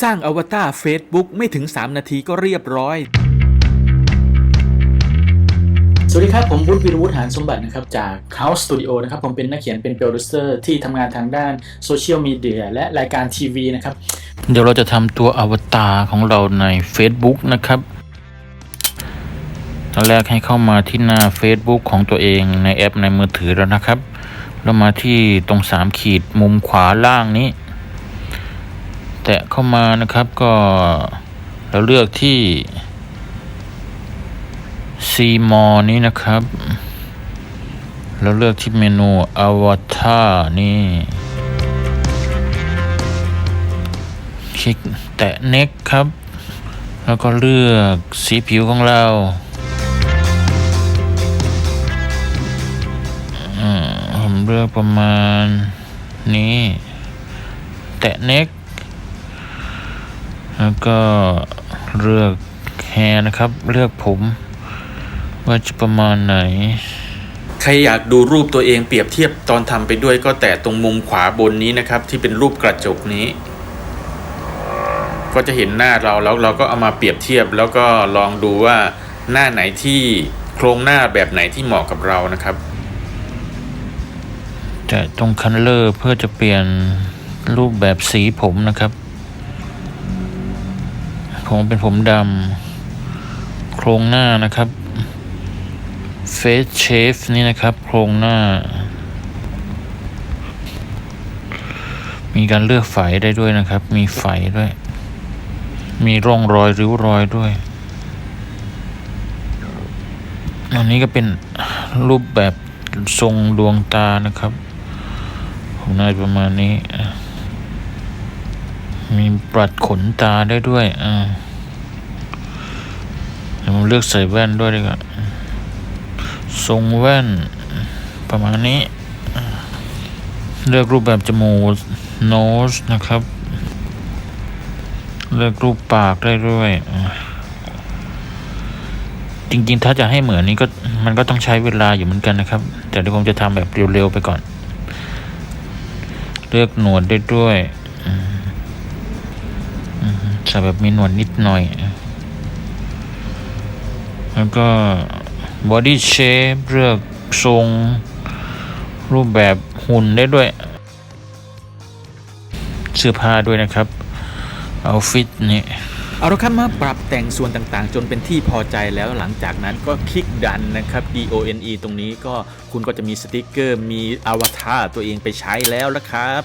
สร้างอวตาร Facebook ไม่ถึง 3 นาทีก็เรียบร้อย สวัสดีครับ ผมวุฒิวิรวุฒิหานสมบัตินะครับ จาก House Studio นะครับ ผมเป็นนักเขียนเป็นโปรดิวเซอร์ที่ทำงานทางด้านโซเชียลมีเดียและรายการทีวีนะครับ เดี๋ยวเราจะทำตัวอวตารของเราใน Facebook นะครับตอนแรกให้เข้ามาที่หน้า Facebook ของตัวเองในแอปในมือถือแล้วนะครับ แล้วมาที่ตรงสามขีดมุมขวาล่างนี้ แตะเข้ามานะครับก็เราเลือกที่ C m o นี้นะครับแล้วเลือกที่เมนูอวตารนี่คลิกแตะ next ครับ แล้วก็เลือกสีผิวของเราผมเลือกประมาณนี้ แตะ next แล้วก็เลือก hair นะครับ เลือกผม ว่าจะประมาณไหน ใครอยากดูรูปตัวเองเปรียบเทียบตอนทำไปด้วยก็แตะตรงมุมขวาบนนี้นะครับ ที่เป็นรูปกระจกนี้ ก็จะเห็นหน้าเราแล้วเราก็เอามาเปรียบเทียบ แล้วก็ลองดูว่าหน้าไหนที่โครงหน้าแบบไหนที่เหมาะกับเรานะครับแต่ตรงคันเลอร์เพื่อจะเปลี่ยนรูปแบบสีผมนะครับ ผมเป็นผมดำโครงหน้านะครับ Face Shape นี่นะครับ โครงหน้า มีการเลือกไฝได้ด้วยนะครับ มีไฝด้วย มีร่องรอยริ้วรอยด้วยอันนี้ก็เป็นรูปแบบทรงดวงตานะครับ ผมน่าจะประมาณนี้ มีปรัดขนตาได้ด้วย อ่าเดี๋ยวผมเลือกใส่แว่นด้วยดีกว่า ทรงแว่น ประมาณนี้ เลือกรูปแบบจมูก nose นะครับ เลือกรูปปากได้ด้วย จริงๆ ถ้าจะให้เหมือนนี้ก็มันก็ต้องใช้เวลาอยู่เหมือนกันนะครับ แต่เดี๋ยวผมจะทำแบบเร็วๆไปก่อน เลือกหนวดได้ด้วยอืม ใส่แบบมีหนวดนิดหน่อย แล้วก็ body shape เลือกทรงรูปแบบหุ่นได้ด้วย เสื้อผ้าด้วยนะครับ outfit นี่เอาละครับมาปรับแต่งส่วนต่างๆ จนเป็นที่พอใจแล้วหลังจากนั้นก็คลิกดันนะครับ D O N E ตรงนี้ก็คุณก็จะมีสติกเกอร์มีอวตารตัวเองไปใช้แล้วละครับ